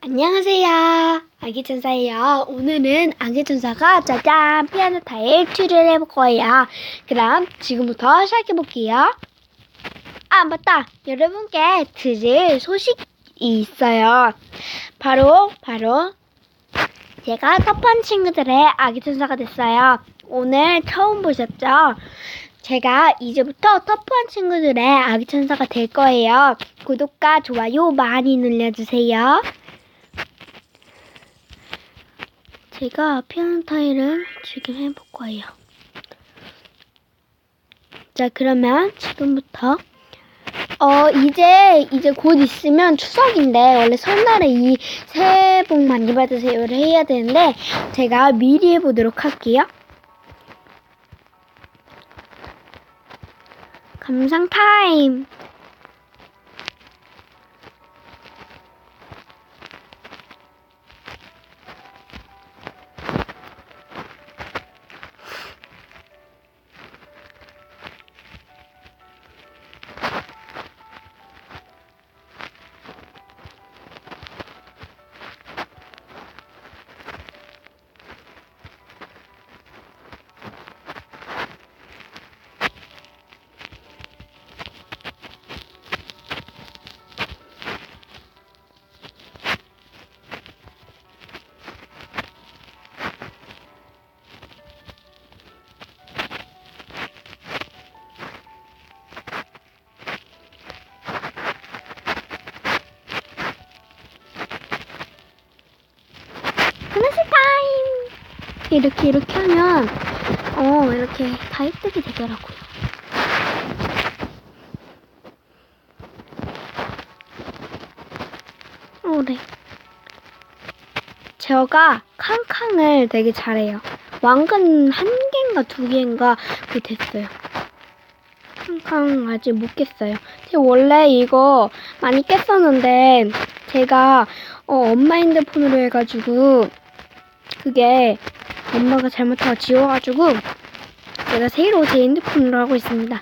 안녕하세요. 아기천사예요. 오늘은 아기천사가 짜잔 피아노 타일 튜를 해볼 거예요. 그럼 지금부터 시작해볼게요. 아, 맞다. 여러분께 드릴 소식이 있어요. 바로, 바로, 제가 터프한 친구들의 아기천사가 됐어요. 오늘 처음 보셨죠? 제가 이제부터 터프한 친구들의 아기 천사가 될 거예요. 구독과 좋아요 많이 눌러주세요. 제가 피아노 타일을 지금 해볼 거예요. 자, 그러면 지금부터 어 이제 이제 곧 있으면 추석인데 원래 설날에 이 새해 복 많이 받으세요를 해야 되는데 제가 미리 해보도록 할게요. 감상 타임. 이렇게 이렇게 하면 어 이렇게 다 예쁘게 되더라고요. 어, 네. 제가 캉캉을 되게 잘해요. 왕관 한 개인가 두 개인가 그 됐어요. 캉캉 아직 못 깼어요. 제가 원래 이거 많이 깼었는데 제가 어, 엄마 핸드폰으로 해가지고 그게 엄마가 잘못하고 지워가지고 제가 새로 제 핸드폰으로 하고 있습니다.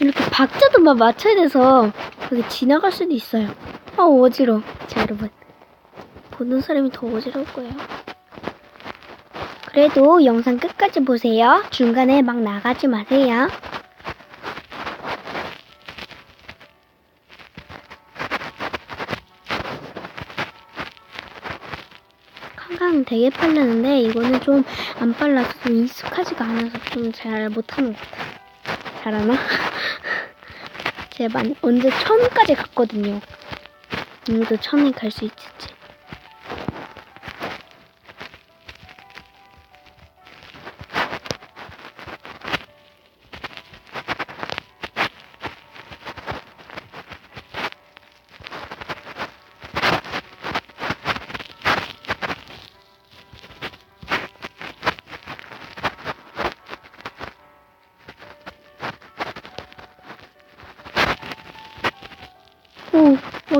이렇게 박자도 막 맞춰야 돼서 여기 지나갈 수도 있어요. 아 어지러. 자 여러분 보는 사람이 더 어지러울 거예요. 그래도 영상 끝까지 보세요. 중간에 막 나가지 마세요. 캉캉 되게 빨랐는데 이거는 좀 안 빨라서 좀 익숙하지가 않아서 좀 잘 못하는 것 같아요. 잘하나? 제가 만, 언제 천까지 갔거든요. 오늘도 천에 갈 수 있을지.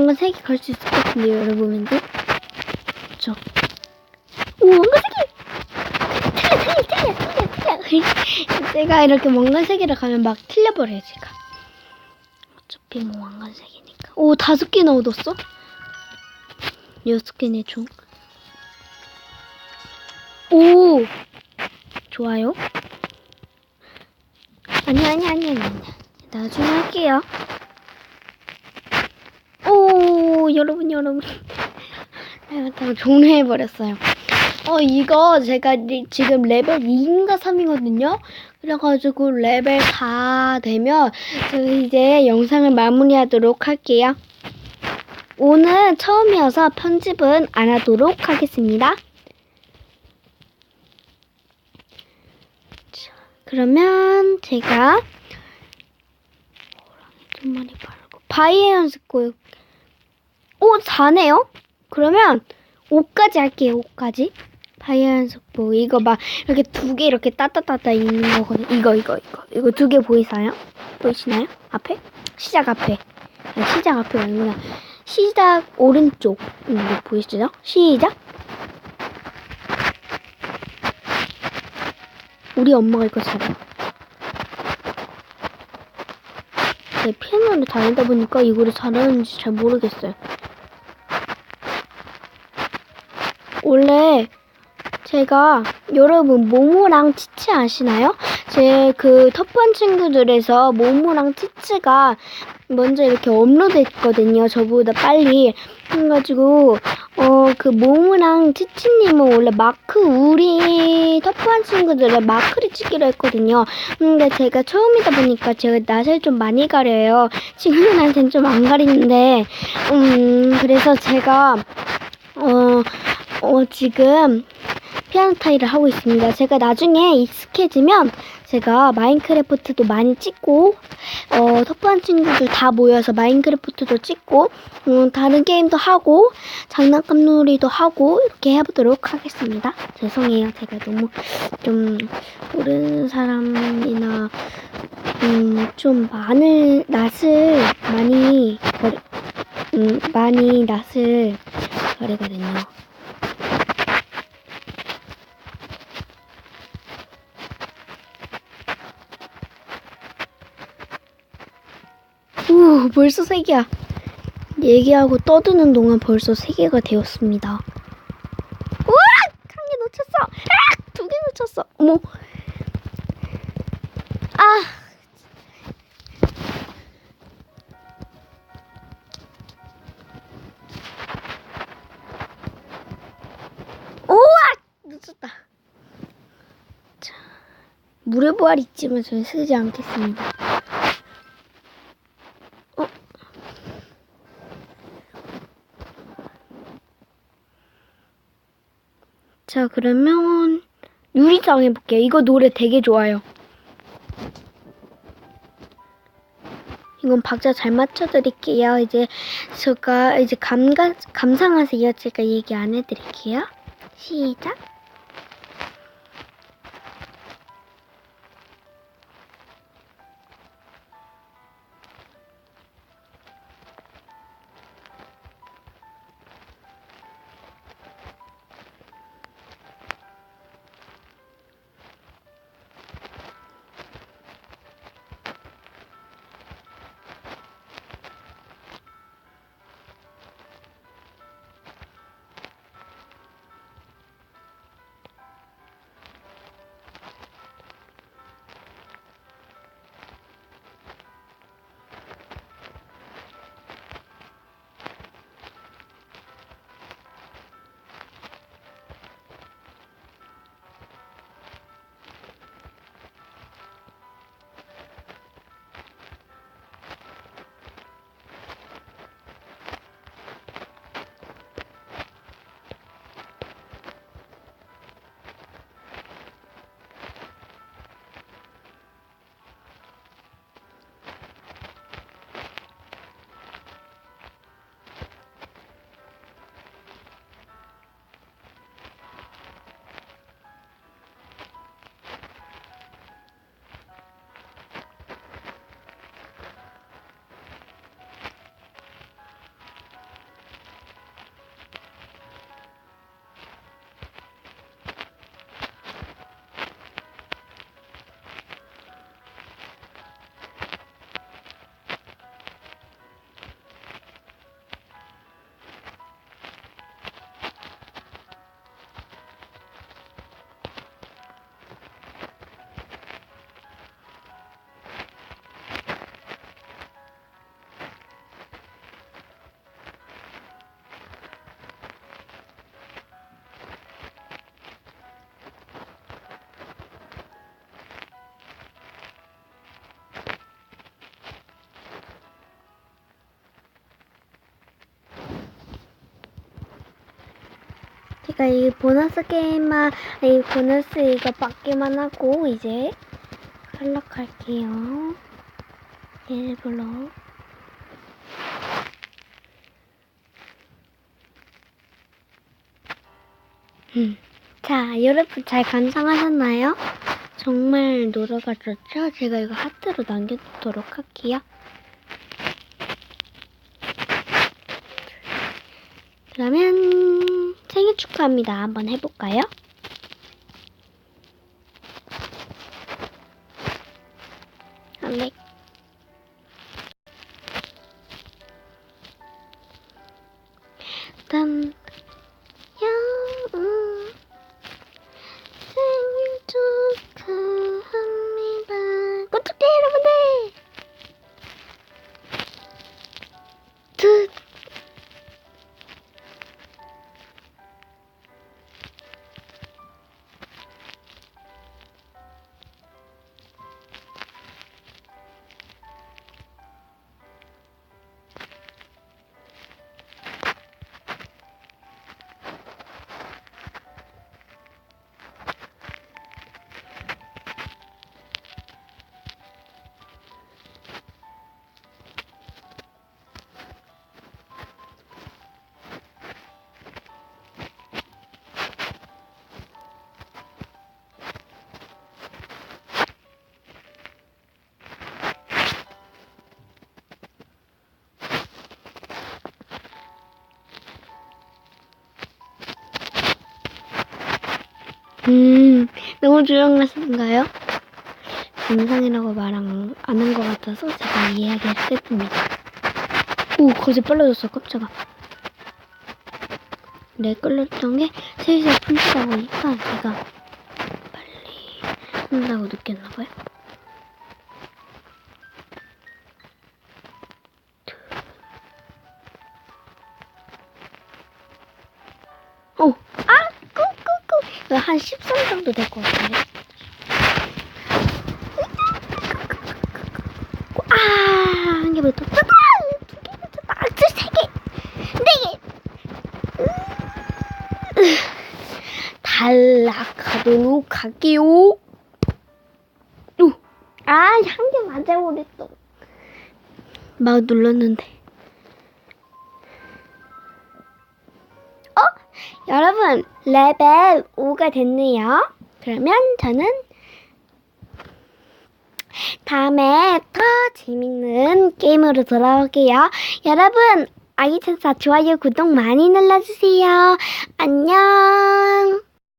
뭔가 색이 갈 수 있을 것 같은데요, 여러분, 왠지? 그쵸? 오, 뭔가 색이! 틀려, 틀려, 틀려, 틀려, 틀려. 제가 이렇게 왕관색이라 가면 막 틀려버려요, 제가. 어차피 뭐 왕관색이니까. 오, 다섯 개나 얻었어? 여섯 개네, 총. 오! 좋아요. 아니, 아니, 아니, 아니. 나중에 할게요. 오, 여러분, 여러분. 내가 종료해버렸어요. 어, 이거 제가 리- 지금 레벨 2인가 3이거든요? 그래가지고 레벨 4 되면 저 이제 영상을 마무리하도록 할게요. 오늘 처음이어서 편집은 안 하도록 하겠습니다. 자, 그러면 제가 좀 많이 바르고 바이에 연습 고 어, 오, 4네요? 그러면 5까지 할게요, 5까지. 다이아의 속보. 이거 막 이렇게 두 개 이렇게 따따따따 있는 거거든요. 이거, 이거, 이거. 이거 두 개 보이세요? 보이시나요? 앞에? 시작 앞에. 아, 시작 앞에 아니구나. 시작 오른쪽. 음, 이거 보이시죠? 시작. 우리 엄마가 이거 잡아. 네, 피아노를 다니다 보니까 이거를 잘하는지 잘 모르겠어요. 원래 제가 여러분 모모랑 치치 아시나요? 제 그 터프한 친구들에서 모모랑 치치가 먼저 이렇게 업로드했거든요. 저보다 빨리 그래가지고 어 그 모모랑 치치님은 원래 마크 우리 터프한 친구들은 마크를 찍기로 했거든요. 근데 제가 처음이다 보니까 제가 낯을 좀 많이 가려요. 친구들한테는 좀 안 가리는데 음 그래서 제가 어, 어, 지금 피아노 타이를 하고 있습니다. 제가 나중에 익숙해지면 제가 마인크래프트도 많이 찍고, 어, 터프한 친구들 다 모여서 마인크래프트도 찍고, 음, 다른 게임도 하고, 장난감 놀이도 하고, 이렇게 해보도록 하겠습니다. 죄송해요. 제가 너무 좀 모르는 사람이나, 음, 좀 많은, 낯을 많이, 음, 많이 낯을 버리거든요. 오, 벌써 세 개야. 얘기하고 떠드는 동안 벌써 세 개가 되었습니다. 물의 부활 있지만 저는 쓰지 않겠습니다. 어? 자, 그러면 유리장 해볼게요. 이거 노래 되게 좋아요. 이건 박자 잘 맞춰드릴게요. 이제 제가 이제 감가, 감상하세요. 제가 얘기 안 해드릴게요. 시작. 제가 이 보너스 게임만, 이 보너스 이거 받기만 하고, 이제 탈락할게요. 일부러. 음. 자, 여러분 잘 감상하셨나요? 정말 노래가 좋죠? 제가 이거 하트로 남겨두도록 할게요. 그러면 생일 축하합니다. 한번 해볼까요? 안돼. 음, 너무 조용하신가요? 영상이라고 말 안 한 것 같아서 제가 이야기를 했습니다. 오, 거기서 빨라졌어, 깜짝아. 내 끌렸던 게 슬슬 품치다 보니까 제가 빨리 한다고 느꼈나봐요. 한 13 정도 될 것 같은데. 아, 한 개부터. 두 개, 두 개, 두세 개, 네 개. 으, 탈락하도록 할게요. 오, 아, 한 개 맞아 버렸어. 막 눌렀는데. 여러분, 레벨 5가 됐네요. 그러면 저는 다음에 더 재밌는 게임으로 돌아올게요. 여러분, 아이천사 좋아요, 구독 많이 눌러주세요. 안녕.